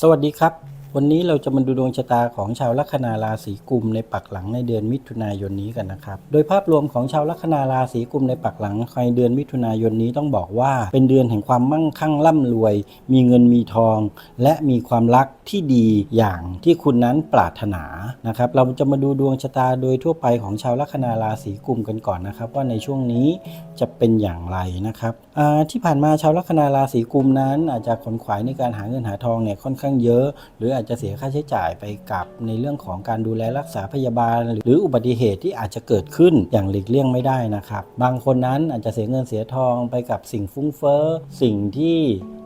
สวัสดีครับ วันนี้เราจะมาดูดวงชะตาของชาวลัคนาราศีกุมในปักหลังในเดือนมิถุนายนนี้กันนะครับ โดยภาพรวมของชาวลัคนาราศีกุมในปักหลังในเดือนมิถุนายนนี้ต้องบอกว่า เป็นเดือนแห่งความมั่งคั่งร่ำรวย มีเงินมีทอง และมีความรักที่ดีอย่างที่คุณนั้นปรารถนานะครับ เราจะมาดูดวงชะตาโดยทั่วไปของชาวลัคนาราศีกุมกันก่อนนะครับ ว่าในช่วงนี้จะเป็นอย่างไรนะครับที่ผ่านมาชาวลัคนาราศีกุมนั้นอาจจะขนขวายในการหาเงินหาทองเนี่ยค่อนข้างเยอะ หรืออาจจะเสียค่าใช้จ่ายไปกับในเรื่องของการดูแลรักษาพยาบาล หรืออุบัติเหตุที่อาจจะเกิดขึ้นอย่างหลีกเลี่ยงไม่ได้นะครับ บางคนนั้นอาจจะเสียเงินเสียทองไปกับสิ่งฟุ้งเฟ้อสิ่งที่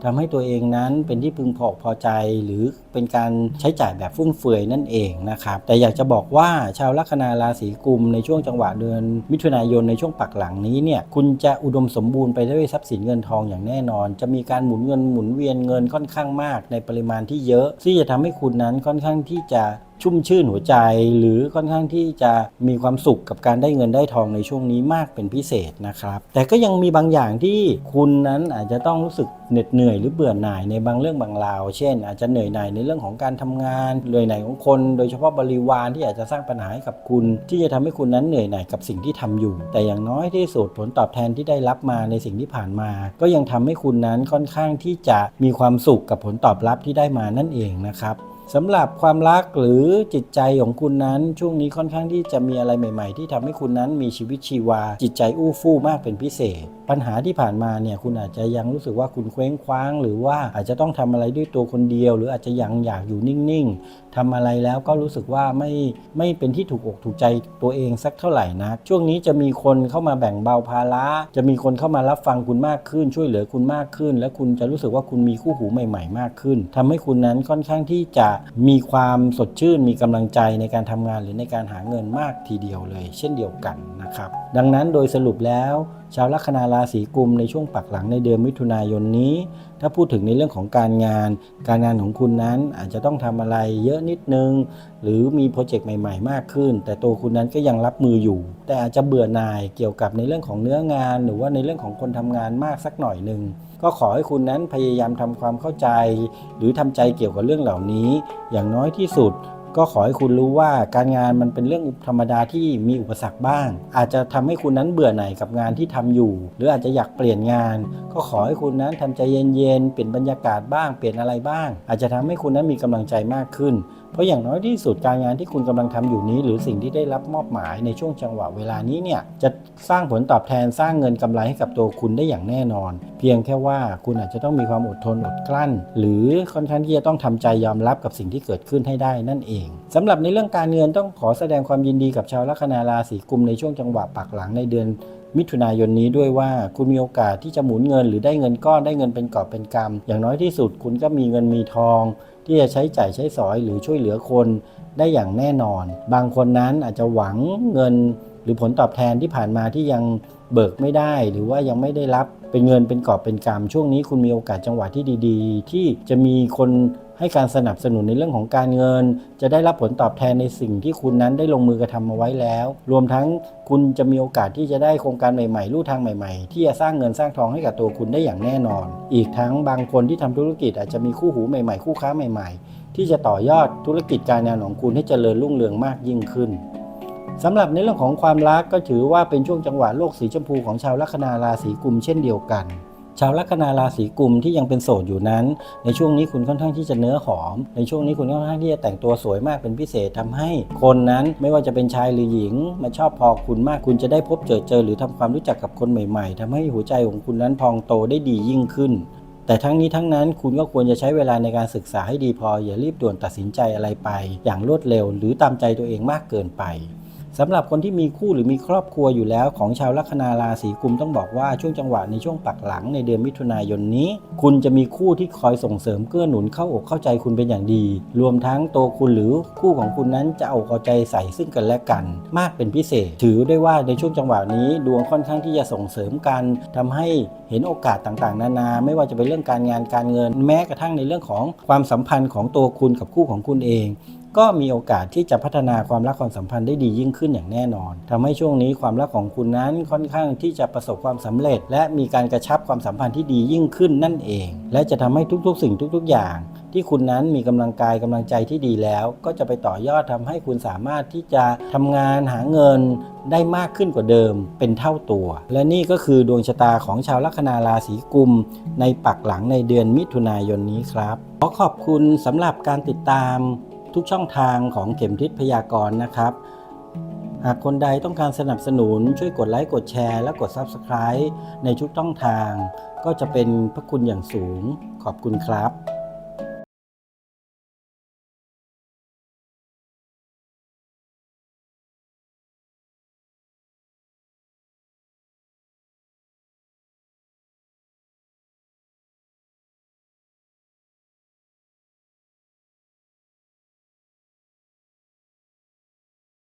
ทำให้ตัวเองนั้นเป็นที่พึงพอพอใจหรือเป็นการใช้จ่ายแบบฟุ่มเฟือยนั่นเองนะครับ แต่อยากจะบอกว่าชาวลัคนาราศีกุมในช่วงจังหวะเดือนมิถุนายนในช่วงปักหลังนี้เนี่ยคุณจะอุดมสมบูรณ์ไปด้วยทรัพย์สินเงินทองอย่างแน่นอน จะมีการหมุนเงินหมุนเวียนเงินค่อนข้างมาก ในปริมาณที่เยอะ ที่จะทำให้คุณนั้นค่อนข้างที่จะ ชุ่มชื่นหัวใจ หรือค่อนข้างที่จะมีความสุขกับการได้เงินได้ทองในช่วงนี้มากเป็นพิเศษนะครับ แต่ก็ยังมีบางอย่างที่คุณนั้นอาจจะต้องรู้สึกเหน็ดเหนื่อยหรือเบื่อหน่ายในบางเรื่องบางราว เช่น อาจจะเหนื่อยหน่ายในเรื่องของการทำงานเหนื่อยหน่ายของคน โดยเฉพาะบริวารที่อาจจะสร้างปัญหาให้กับคุณ ที่จะทำให้คุณนั้นเหนื่อยหน่ายกับสิ่งที่ทำอยู่ แต่อย่างน้อยที่สุดผลตอบแทนที่ได้รับมาในสิ่งที่ผ่านมา ก็ยังทำให้คุณนั้นค่อนข้างที่จะมีความสุขกับผลตอบรับที่ได้มานั่นเองนะครับ สำหรับความรักหรือจิตใจของคุณนั้น ช่วงนี้ค่อนข้างที่จะมีอะไรใหม่ ๆ ที่ทำให้คุณนั้นมีชีวิตชีวา จิตใจอู้ฟู่มากเป็นพิเศษ ปัญหาที่ผ่านมาเนี่ยคุณอาจจะยังรู้สึกว่าคุณเคว้งคว้าง หรือว่าอาจจะต้องทำอะไรด้วยตัวคนเดียว หรืออาจจะยังอยากอยู่นิ่งๆทำอะไรแล้วก็รู้สึกว่าไม่ไม่เป็นที่ถูกอกถูกใจตัวเองสักเท่าไหร่นะช่วงนี้จะมีคนเข้ามาแบ่งเบาภาระ จะมีคนเข้ามารับฟังคุณมากขึ้น ช่วยเหลือคุณมากขึ้น และคุณจะรู้สึกว่าคุณมีคู่หูใหม่ ๆ มากขึ้นทำให้คุณนั้นค่อนข้างที่จะมีความสดชื่นมีกำลังใจในการทำงานหรือในการหาเงินมากทีเดียวเลย เช่นเดียวกันนะครับ ดังนั้นโดยสรุปแล้ว ชาวลัคนาราศีกุมในช่วงปักหลังในเดือนมิถุนายนนี้ ถ้าพูดถึงในเรื่องของการงาน การงานของคุณนั้นอาจจะต้องทำอะไรเยอะนิดนึง หรือมีโปรเจกต์ใหม่ ๆ มากขึ้น แต่ตัวคุณนั้นก็ยังรับมืออยู่ แต่อาจจะเบื่อหน่ายเกี่ยวกับในเรื่องของเนื้องาน หรือว่าในเรื่องของคนทำงานมากสักหน่อยหนึ่งก็ขอให้คุณนั้นพยายามทำความเข้าใจ หรือทำใจเกี่ยวกับเรื่องเหล่านี้ อย่างน้อยที่สุด ก็ขอให้คุณรู้ว่าการงานมันเป็นเรื่องธรรมดาที่มีอุปสรรคบ้าง อาจจะทำให้คุณนั้นเบื่อหน่ายกับงานที่ทำอยู่ หรืออาจจะอยากเปลี่ยนงาน ก็ขอให้คุณนั้นทำใจเย็นๆเปลี่ยนบรรยากาศบ้างเปลี่ยนอะไรบ้าง อาจจะทำให้คุณนั้นมีกำลังใจมากขึ้น เพราะอย่างน้อยที่สุดการงานที่คุณกำลังทำอยู่นี้ หรือสิ่งที่ได้รับมอบหมายในช่วงจังหวะเวลานี้เนี่ยจะสร้างผลตอบแทนสร้างเงินกำไรให้กับตัวคุณได้อย่างแน่นอน เพียงแค่ว่าคุณอาจจะต้องมีความอดทนอดกลั้น หรือค่อนข้างที่จะต้องทำใจยอมรับกับสิ่งที่เกิดขึ้นให้ได้นั่นเองสำหรับในเรื่องการเงินต้องขอแสดงความยินดีกับชาวลัคนาราศีกุมในช่วงจังหวะปักหลังในเดือน มิถุนายนนี้ด้วยว่า คุณมีโอกาสที่จะหมุนเงิน หรือได้เงินก้อนได้เงินเป็นกอบเป็นกำอย่างน้อยที่สุดคุณก็มีเงินมีทอง ที่จะใช้จ่ายใช้สอยหรือช่วยเหลือคนได้อย่างแน่นอน บางคนนั้นอาจจะหวังเงินหรือผลตอบแทนที่ผ่านมาที่ยังเบิกไม่ได้ หรือว่ายังไม่ได้รับ เป็นเงินเป็นกอบเป็นกำช่วงนี้คุณมีโอกาสจังหวะที่ดีๆ ที่จะมีคนให้การสนับสนุนในเรื่องของการเงิน จะได้รับผลตอบแทนในสิ่งที่คุณนั้นได้ลงมือกระทำมาไว้แล้ว รวมทั้งคุณจะมีโอกาสที่จะได้โครงการใหม่ๆลู่ทางใหม่ๆ ที่จะสร้างเงินสร้างทองให้กับตัวคุณได้อย่างแน่นอน อีกทั้งบางคนที่ทำธุรกิจอาจจะมีคู่หูใหม่ๆ คู่ค้าใหม่ ๆ ที่จะต่อยอดธุรกิจการงานของคุณให้เจริญรุ่งเรืองมากยิ่งขึ้น สำหรับในเรื่องของความรักก็ถือว่าเป็นช่วงจังหวะโลกสีชมพูของชาวลัคนาราศีกุมเช่นเดียวกัน ชาวลัคนาราศีกุมที่ยังเป็นโสดอยู่นั้น ในช่วงนี้คุณค่อนข้างที่จะเนื้อหอม ในช่วงนี้คุณค่อนข้างที่จะแต่งตัวสวยมากเป็นพิเศษทำให้ คนนั้นไม่ว่าจะเป็นชายหรือหญิงมาชอบพอคุณมากคุณจะได้พบเจอเจอ หรือทำความรู้จักกับคนใหม่ๆทำให้หัวใจของคุณนั้นพองโตได้ดียิ่งขึ้นแต่ทั้งนี้ทั้งนั้นคุณก็ควรจะใช้เวลาในการศึกษาให้ดีพอ อย่ารีบด่วนตัดสินใจอะไรไป อย่างรวดเร็ว หรือตามใจตัวเองมากเกินไป สำหรับคนที่มีคู่หรือมีครอบครัวอยู่แล้วของชาวลัคนาราศีกุมต้องบอกว่าช่วงจังหวะในช่วงปักหลังในเดือนมิถุนายนนี้ คุณจะมีคู่ที่คอยส่งเสริมเกื้อหนุนเข้าอกเข้าใจคุณเป็นอย่างดี รวมทั้งตัวคุณหรือคู่ของคุณนั้นจะเอาเอาใจใส่ซึ่งกันและกัน มากเป็นพิเศษ ถือได้ว่าในช่วงจังหวะนี้ ดวงค่อนข้างที่จะส่งเสริมกันทำให้เห็นโอกาสต่างๆ นานา ไม่ว่าจะเป็นเรื่องการงานการเงิน แม้กระทั่งในเรื่องของความสัมพันธ์ของตัวคุณกับคู่ของคุณเอง ก็มีโอกาสที่จะพัฒนาความรักความสัมพันธ์ได้ดียิ่งขึ้นอย่างแน่นอนทำให้ช่วงนี้ความรักของคุณนั้นค่อนข้างที่จะประสบความสำเร็จ และมีการกระชับความสัมพันธ์ที่ดียิ่งขึ้นนั่นเอง และจะทำให้ทุกๆ สิ่งทุก ๆ อย่าง ที่คุณนั้นมีกำลังกายกำลังใจที่ดีแล้ว ก็จะไปต่อยอดทำให้คุณสามารถที่จะทำงานหาเงินได้มากขึ้นกว่าเดิมเป็นเท่าตัว และนี่ก็คือดวงชะตาของชาวลัคนาราศีกุม ในปักหลังในเดือนมิถุนายนนี้ครับขอขอบคุณสำหรับการติดตาม ทุกช่องทางของเข็มทิศพยากรณ์นะครับ หากคนใดต้องการสนับสนุนช่วยกดไลค์กดแชร์และกด Subscribe ในทุกช่องทาง ก็จะเป็นพระคุณอย่างสูงขอบคุณครับ